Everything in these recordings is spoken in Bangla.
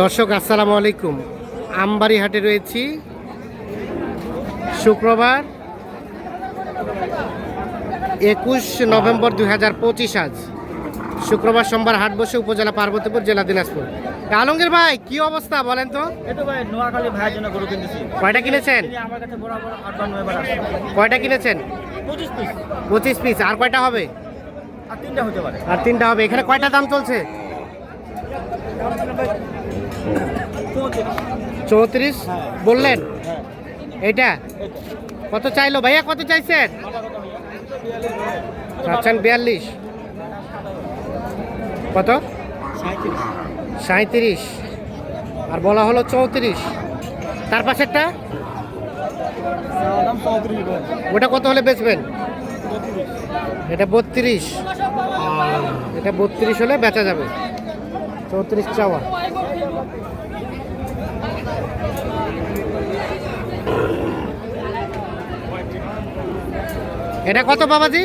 দর্শক আসসালামু আলাইকুম। আমবাড়ি হাটে রয়েছি। শুক্রবার একুশ নভেম্বর দুই হাজার পঁচিশ আজ। শুক্রবার সোমবার হাট বসে উপজেলা পার্বতীপুর জেলা দিনাজপুর। আলমগীর ভাই কি অবস্থা বলেন তো? ভাই নোয়াখালী ভাইয়ের জন্য গরু কিনতেছি। কয়টা কিনেছেন? আমার কাছে বরাবর কয়টা কিনেছেন? পঁচিশ পিস। পঁচিশ পিস। আর কয়টা হবে? আর তিনটা হতে পারে। আর তিনটা হবে। এখানে কয়টা দাম চলছে? চৌত্রিশ। বললেন? এটা কত চাইলো? ভাইয়া, কত চাইছেন? চাচ্ছেন বিয়াল্লিশ। কত? সাঁত্রিশ আর বলা হলো চৌত্রিশ। তার পাশেরটা? ওটা কত হলে বেচবেন? এটা বত্রিশ। এটা বত্রিশ হলে বেচা যাবে। চৌত্রিশ চাওয়া। এটা কত বাবাজি?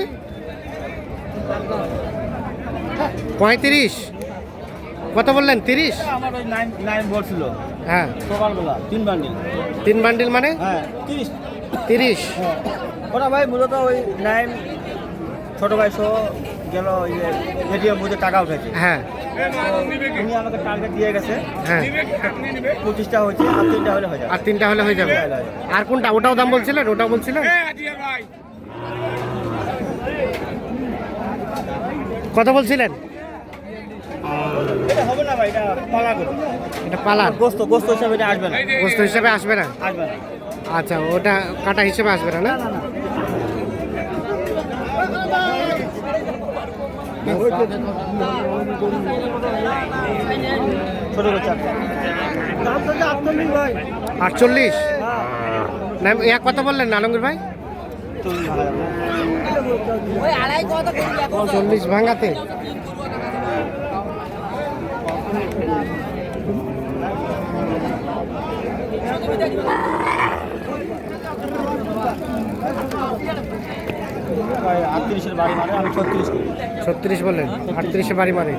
পঁয়ত্রিশ। কত বললেন? তিরিশ? বলছিল হ্যাঁ। সকালবেলা তিন বান্ডিল তিন বান্ডিল মানে? হ্যাঁ তিরিশ। তিরিশ। হ্যাঁ। ওরা ভাই মূলত ওই নাইন ছোট ভাই সহ গেল ওই যে এটিএম বুঝে টাকা উঠেছে। হ্যাঁ। উনি আমাকে টার্গেট দিয়ে গেছে। হ্যাঁ। পঁচিশটা হয়েছে আর তিনটা হলে হয়ে যাবে। আর তিনটা হলে হয়ে যাবে। আর কোনটা? ওটাও দাম বলছিলেন? ওটাও বলছিলেন? কত বলছিলেন? এটা পালা গোস্ত গোস্ত হিসাবে এটা আসবে না। হিসাবে আসবে না? আসবে না। আচ্ছা ওটা কাটা হিসেবে আসবে না না? আটচল্লিশ? আটচল্লিশ এক কত বললেন আলমগীর ভাই? চল্লিশ ভাঙাতে। ছত্রিশ বললেন আটত্রিশে বাড়ি মারে।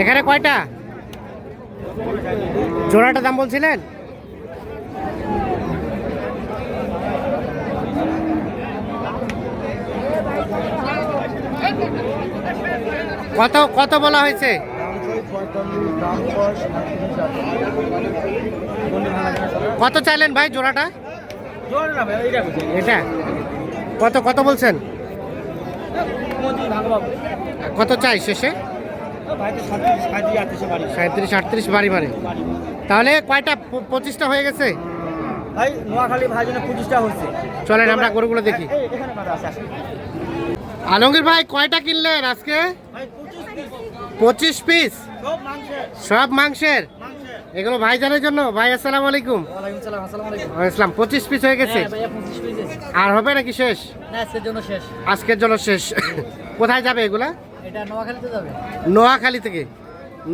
এখানে কয়টা? জোড়াটা দাম বলছিলেন? কত কত বলা হয়েছে? কত চাইলেন ভাই জোড়াটা? এটা? কত কত বলছেন? কত চাই শেষে? সাঁত্রিশ আটত্রিশে বাড়ি বাড়ি। তাহলে কয়টা? পঁচিশটা হয়ে গেছে? ভাই নোয়াখালী ভাই জন্য পঁচিশটা হচ্ছে চলেন আমরা গরুগুলো দেখি। আলমগীর ভাই কয়টা কিনলেন আজকে? পঁচিশ পিস সব মাংসের। এগুলো ভাইজানের জন্য? ভাই আসসালাম আলাইকুম। আসসালামু পঁচিশ পিস হয়ে গেছে? হ্যাঁ আর হবে নাকি শেষ? আজকের জন্য শেষ। আজকের জন্য শেষ। কোথায় যাবে এগুলা? এটা নোয়াখালীতে যাবে? নোয়াখালী থেকে।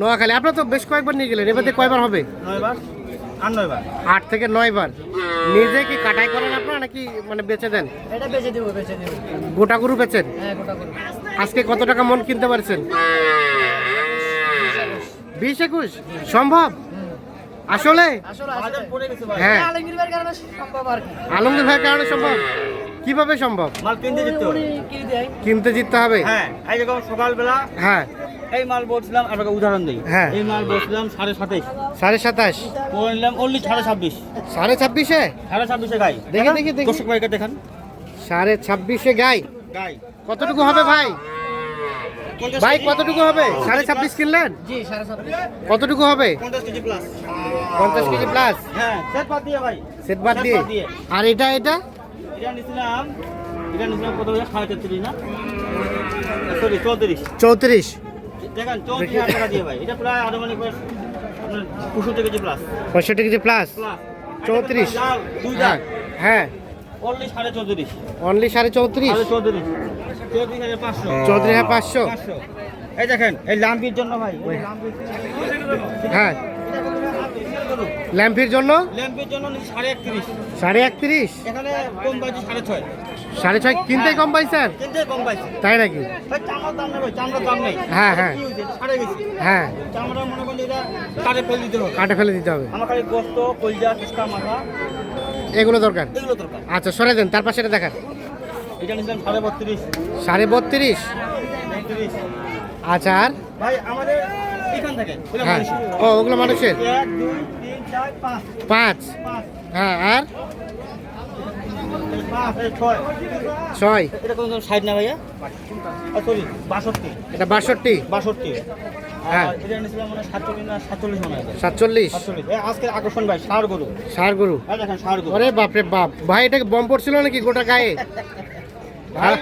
নোয়াখালী। আপনার তো বেশ কয়েকবার নিয়ে গেলেন এবার থেকে কয়বার হবে? নয়বার। আর নয়বার। আট থেকে নয় বার নিজে কি কাটাই করেন আপনারা নাকি মানে বেচে দেন? এটা বেচে দিব বেচে দিব। গোটা গরু বেচেন? হ্যাঁ গোটা আজকে কত টাকা মন কিনতে পারছেন? বিশ একুশ? সম্ভব? আসলে? আসলে বাজার পড়ে ভাই। হ্যাঁ। কারণে সম্ভব আর কি। আলমগীর ভাইয়ের কারণে সম্ভব? কীভাবে সম্ভব? মাল কিনতে যেতে হবে। কিনতে জিততে হবে? হ্যাঁ এই যখন সকালবেলা হ্যাঁ। এই মাল বলছিলাম আপনাকে উদাহরণ দিই। হ্যাঁ। এই মাল বলছিলাম সাড়ে সাতাইশ। সাড়ে সাতাশ। পরে নিলাম অনলি সাড়ে ছাব্বিশ। সাড়ে ছাব্বিশে? সাড়ে ছাব্বিশে গাই। দেখি, দেখি, দেখি। দর্শক ভাইকে দেখান। সাড়ে ছাব্বিশে গাই। গাই। কতটুকু হবে ভাই? ভাই কতটুকু হবে? সাড়ে ছাব্বিশ কিনলেন? জি সাড়ে কতটুকু হবে? পঞ্চাশ কেজি প্লাস পঞ্চাশ কেজি প্লাস হ্যাঁ সেট বাদ দিয়ে ভাই। সেট বাদ দিয়ে। আর এটা এটা? চৌত্রিশ। পঁয়ষট্টি কেজি প্লাস চৌত্রিশ। হ্যাঁ হ্যাঁ। অনলি সাড়ে চৌত্রিশ। চৌত্রিশ? হাজার পাঁচশো। এই দেখেন এই লাম্পির জন্য ভাই এই ল্যাম্পির জন্য? ল্যাম্পের জন্য সাড়ে একত্রিশ। সাড়ে একত্রিশ? এখানে কম বাজি সাড়ে ছয়। সাড়ে ছয়? কিনতে কম পাইছেন? কিনতে কম পাইছি। তাই নাকি? চামড়ার দাম নেই ভাই চামড়ার দাম নেই। হ্যাঁ, হ্যাঁ। সাড়ে গেছি। হ্যাঁ। চামড়া মনে করেন এটা কাটে ফেলে দিতে হবে। কাটে ফেলে দিতে হবে। আমার গোস্ত কলজা মাথা এগুলো দরকার? এগুলো দরকার। আচ্ছা সরে দেন তার পাশে এটা দেখান। এটা সাড়ে বত্রিশ। সাড়ে বত্রিশ? আচ্ছা আর? ভাই আমাদের এখান থেকে। হ্যাঁ। ও ওগুলো মানুষের? এক দুই পাঁচ। পাঁচ পাঁচ হ্যাঁ আর? ছয়। ছয় এটা কোন সাইড না ভাইয়া? সরি বাষট্টি। এটা বাষট্টি। বাষট্টি। হ্যাঁ। মানে সাতচল্লিশ মনে হয়। আজকের আকর্ষণ ভাই ষাড় গরু। ষাড় গরু। দেখেন ষাড় গরু। আরে বাপরে বাপ। ভাই এটাকে বম পড়ছিল নাকি গোটা গায়ে? হ্যাঁ?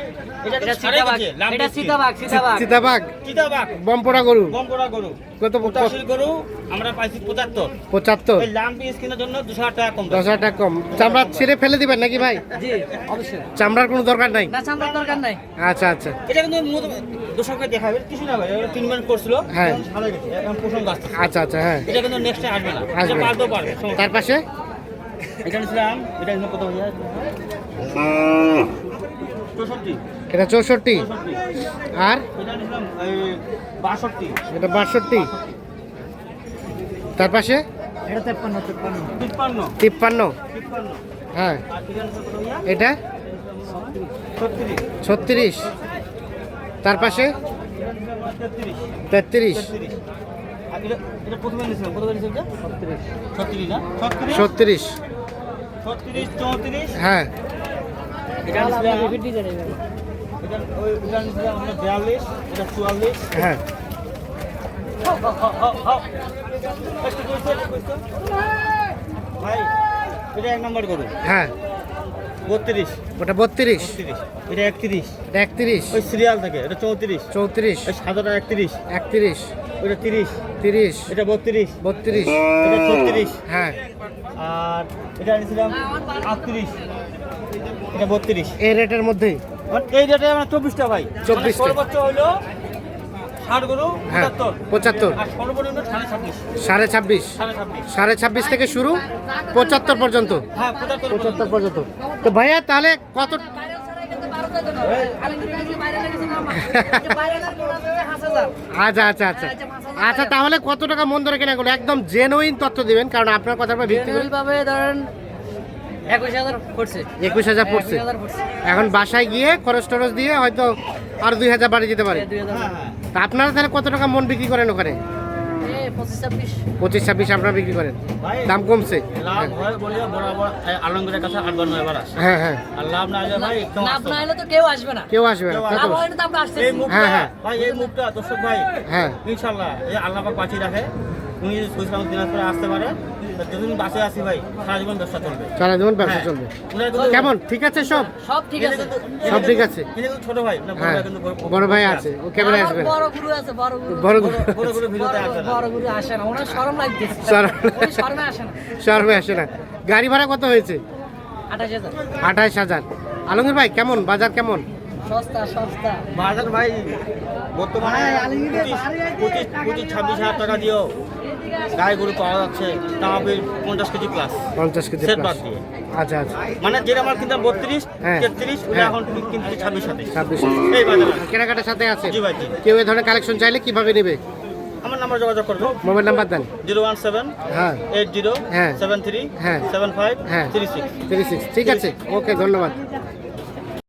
এটা এটা ষাড়ে সীতাবাগ। গেছে, লাম এটা দিচ্ছি। সীতাবাগ সীতাবাগ। চিতাবাঘ, বম গরু। গমপোড়া গরু। কত পঁচাশির গরু আমরা পাইছি পঁচাত্তর। পঁচাত্তর। লাম পিস কেনার জন্য দুশো টাকা কম দশ টাকা কম। চামড়া ছিঁড়ে ফেলে দিবেন নাকি ভাই? জি অবশ্যই। চামড়ার কোনো দরকার নাই? না চামড়ার দরকার নাই। আচ্ছা আচ্ছা। এটা কিন্তু দর্শককে দেখাবে কিছু না ভাই ট্রিটমেন্ট করছিল। হ্যাঁ। এখন আচ্ছা আচ্ছা হ্যাঁ। এটা কিন্তু নেক্সট আসবে না। আসবে। পারবে তার পাশে। এটা নিয়েছিলাম এটা কত ভাইয়া? চৌষট্টি। এটা চৌষট্টি? আর? এটা বাষট্টি। এটা বাষট্টি। তার পাশে? এটা তেপ্পান্ন হ্যাঁ। এটা? ছত্রিশ। তার পাশে? তেত্রিশ। ছত্রিশ। হ্যাঁ? হ্যাঁ। কইছো। ভাই এটা এক নম্বর গরু। হ্যাঁ। বত্রিশ। ওটা বত্রিশ। এটা একত্রিশ। এটা একত্রিশ। ওই সিরিয়াল থাকে এটা চৌত্রিশ। চৌত্রিশ। ওই সাদাটা একত্রিশ। একত্রিশ। ওটা তিরিশ। তিরিশ। এটা বত্রিশ। বত্রিশ। এটা ছত্রিশ। হ্যাঁ। আর এটা নিয়েছিলাম আটত্রিশ। এটা বত্রিশ। এই রেটের মধ্যেই? এই রেটে আমার চব্বিশটা ভাই। 24টা। মানে সর্বোচ্চ হইল ষাট গরু হ্যাঁ সাড়ে ছাব্বিশ। সাড়ে ছাব্বিশ। থেকে শুরু পঁচাত্তর পর্যন্ত। হ্যাঁ পঁচাত্তর পর্যন্ত। তো ভাইয়া তাহলে কত আচ্ছা আচ্ছা আচ্ছা। আচ্ছা তাহলে কত টাকা মন ধরে কেনা করল একদম জেনুইন তথ্য দিবেন কারণ আপনার কথার উপর ভিত্তি ভাবে ধরেন একুশ হাজার পড়ছে। এখন বাসায় গিয়ে খরচ টরচ দিয়ে হয়তো আর দুই হাজার বাড়ি যেতে পারে। হ্যাঁ তা আপনারা তাহলে কত টাকা মন বিক্রি করেন ওখানে? পঁচিশ ছাব্বিশ। আপনারা বিক্রি করেন। দাম কমছে। লাভ হয় হ্যাঁ হ্যাঁ। কেউ আসবে না। কেউ আসবে না হ্যাঁ, হ্যাঁ। ভাই দর্শক ভাই হ্যাঁ। ইনশাল্লাহ এই আল্লাহ পাক বাঁচিয়ে রাখে। উনি যদি সুইসলাম দিনাজপুরে আসতে পারে যতদিন বাসে আসি ভাই সারা জীবন ব্যবসা চলবে। সারা জীবন ব্যবসা হ্যাঁ। চলবে। কেমন? ঠিক আছে সব? সব ঠিক আছে। সব ঠিক আছে? কিন্তু ছোট ভাই না বড় হ্যাঁ ভাই কিন্তু বড়- বড় ভাই আছে। ও আসবে। বড় গুরু আছে বড় গুরু। বড় বড় বড় বড় ভিডিওতে আসে না। বড় গুরু আসে না ওনার শরম লাগতেছে শরমে আসে না। শহরে আসে না। গাড়ি ভাড়া কত হয়েছে? আঠাশ হাজার। আঠাইশ হাজার। আলমগীর ভাই কেমন? বাজার কেমন? সস্তা সস্তা। বাজার ভাই বর্তমানে পঁচিশ ছাব্বিশ হাজার টাকা দিয়েও গায়ে গরু পাওয়া যাচ্ছে তাও পঞ্চাশ কেজি প্লাস পঞ্চাশ কেজি সেট বাদ দিয়ে। আচ্ছা আচ্ছা। মানে যেটা আমার কিনতাম বত্রিশ হ্যাঁ। তেত্রিশ ওটা হ্যাঁ। এখন কিনতে ছাব্বিশ সাথে। ছাব্বিশ। এই বাজার। কেনাকাটার সাথে আছে? জি ভাই কেউ এই ধরনের কালেকশন চাইলে কীভাবে নেবে? আমার নাম্বার যোগাযোগ করব মোবাইল নাম্বার দেন। জিরো ওয়ান সেভেন হ্যাঁ। এইট জিরো হ্যাঁ। সেভেন থ্রি হ্যাঁ। সেভেন ফাইভ হ্যাঁ। Three six. Three six. ঠিক আছে। ওকে ধন্যবাদ।